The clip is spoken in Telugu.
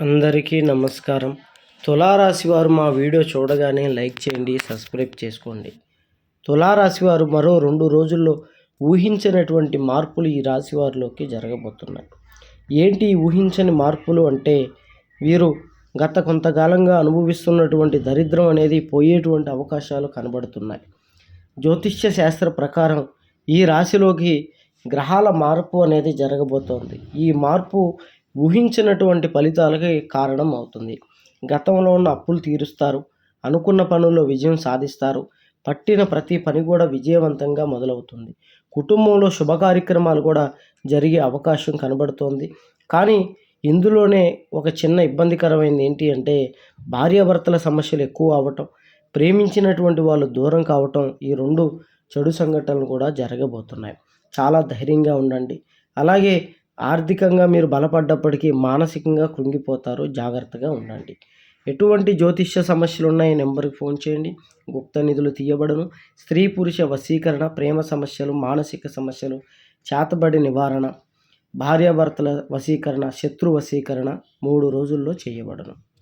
అందరికీ నమస్కారం. తులారాశి వారు మా వీడియో చూడగానే లైక్ చేయండి సబ్స్క్రైబ్ చేసుకోండి. తులారాశి వారు మరో రెండు రోజుల్లో ఊహించినటువంటి మార్పులు ఈ రాశి వారిలోకి జరగబోతున్నాయి. ఏంటి ఊహించని మార్పులు అంటే వీరు గత కొంతకాలంగా అనుభవిస్తున్నటువంటి దరిద్రం అనేది పోయేటువంటి అవకాశాలు కనబడుతున్నాయి. జ్యోతిష్య శాస్త్ర ప్రకారం ఈ రాశిలోకి గ్రహాల మార్పు అనేది జరగబోతోంది. ఈ మార్పు ఊహించినటువంటి ఫలితాలకి కారణం అవుతుంది. గతంలో ఉన్న అప్పులు తీరుస్తారు. అనుకున్న పనుల్లో విజయం సాధిస్తారు. పట్టిన ప్రతి పని కూడా విజయవంతంగా మొదలవుతుంది. కుటుంబంలో శుభ కార్యక్రమాలు కూడా జరిగే అవకాశం కనబడుతోంది. కానీ ఇందులోనే ఒక చిన్న ఇబ్బందికరమైనది ఏంటి అంటే భార్యాభర్తల సమస్యలు ఎక్కువ అవటం ప్రేమించినటువంటి వాళ్ళు దూరం కావటం ఈ రెండు చెడు సంఘటనలు కూడా జరగబోతున్నాయి. చాలా ధైర్యంగా ఉండండి. అలాగే ఆర్థికంగా మీరు బలపడ్డప్పటికీ మానసికంగా కృంగిపోతారు. జాగ్రత్తగా ఉండండి. ఎటువంటి జ్యోతిష్య సమస్యలు ఉన్నాయి నెంబర్కి ఫోన్ చేయండి. గుప్త నిధులు తీయబడను. స్త్రీ పురుష వశీకరణ ప్రేమ సమస్యలు మానసిక సమస్యలు చేతబడి నివారణ భార్యాభర్తల వశీకరణ శత్రు వశీకరణ మూడు రోజుల్లో చేయబడను.